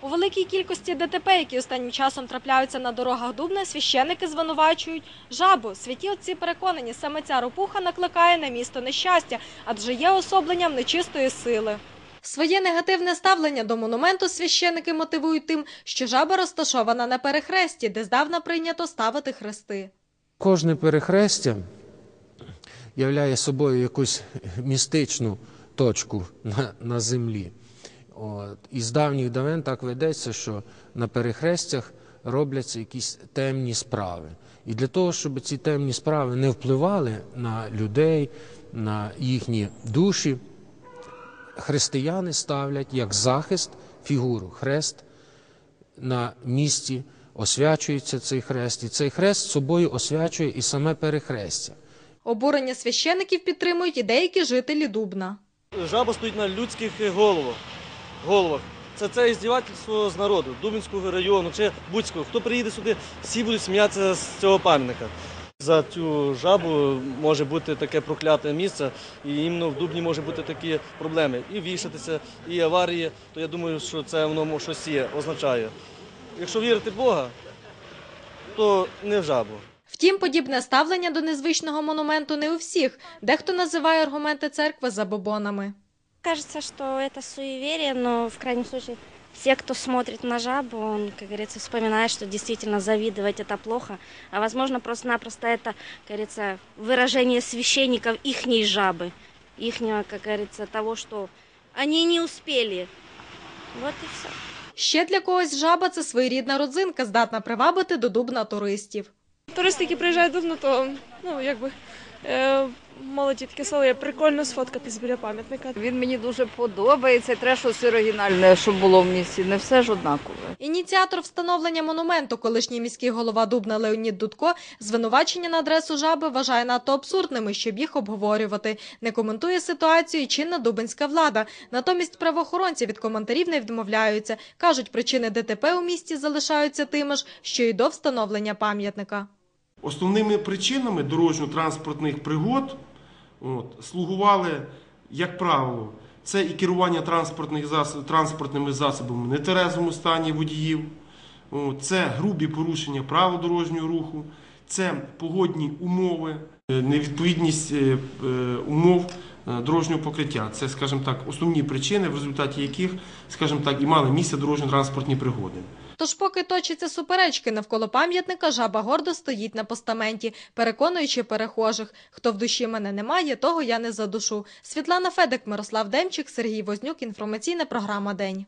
У великій кількості ДТП, які останнім часом трапляються на дорогах Дубна, священники звинувачують жабу. Святі отці переконані, саме ця ропуха накликає на місто нещастя, адже є особленням нечистої сили. Своє негативне ставлення до монументу священики мотивують тим, що жаба розташована на перехресті, де здавна прийнято ставити хрести. Кожне перехрестя являє собою якусь містичну точку на, на землі. От. І з давніх давен так ведеться, що на перехрестях робляться якісь темні справи. І для того, щоб ці темні справи не впливали на людей, на їхні душі, християни ставлять як захист фігуру хрест на місці, освячується цей хрест, і цей хрест собою освячує і саме перехрестя. Обурення священиків підтримують і деякі жителі Дубна. Жаба стоїть на людських головах. Головах. Це це іздівательство з народу, Дубинського району чи Буцького. Хто приїде сюди, всі будуть сміятися з цього пам'ятника. За цю жабу може бути таке прокляте місце, і іменно в Дубні може бути такі проблеми. І вішатися, і аварії. То я думаю, що це воно щось є, означає. Якщо вірити Бога, то не в жабу. Втім, подібне ставлення до незвичного монументу не у всіх. Дехто називає аргументи церкви забобонами. Кажется, что это суеверие, но в крайнем случае все, кто смотрит на жабу, он, как говорится, вспоминает, что действительно завидовать это плохо. А возможно, просто-напросто это, как говорится, выражение священников ихней жабы. Ихнего, как говорится, того, что они не успели. Вот и все. Ще для когось жаба це своєрідна родзинка, здатна привабити до Дубна туристів. Туристи, які приїжджають до Дубно, то ну якби е, молоді таке слово є прикольно сфоткатись біля пам'ятника. Він мені дуже подобається. Треба щось оригінальне, щоб було в місті. Не все ж однакове. Ініціатор встановлення монументу, колишній міський голова Дубна Леонід Дудко, звинувачення на адресу жаби вважає надто абсурдними, щоб їх обговорювати. Не коментує ситуацію і чинна дубинська влада. Натомість правоохоронці від коментарів не відмовляються. Кажуть, причини ДТП у місті залишаються тими ж, що й до встановлення пам'ятника. Основними причинами дорожньо-транспортних пригод от, слугували, як правило, це і керування транспортних засоб, транспортними засобами в нетверезому стані водіїв, от, це грубі порушення правил дорожнього руху, це погодні умови, е, невідповідність е, е, умов дорожнього покриття. Це, скажімо так, основні причини, в результаті яких, скажімо так, і мали місце дорожньо-транспортні пригоди. Тож, поки точаться суперечки навколо пам'ятника, жаба гордо стоїть на постаменті, переконуючи перехожих. Хто в душі мене немає, того я не задушу. Світлана Федик, Мирослав Демчик, Сергій Вознюк. Інформаційна програма День.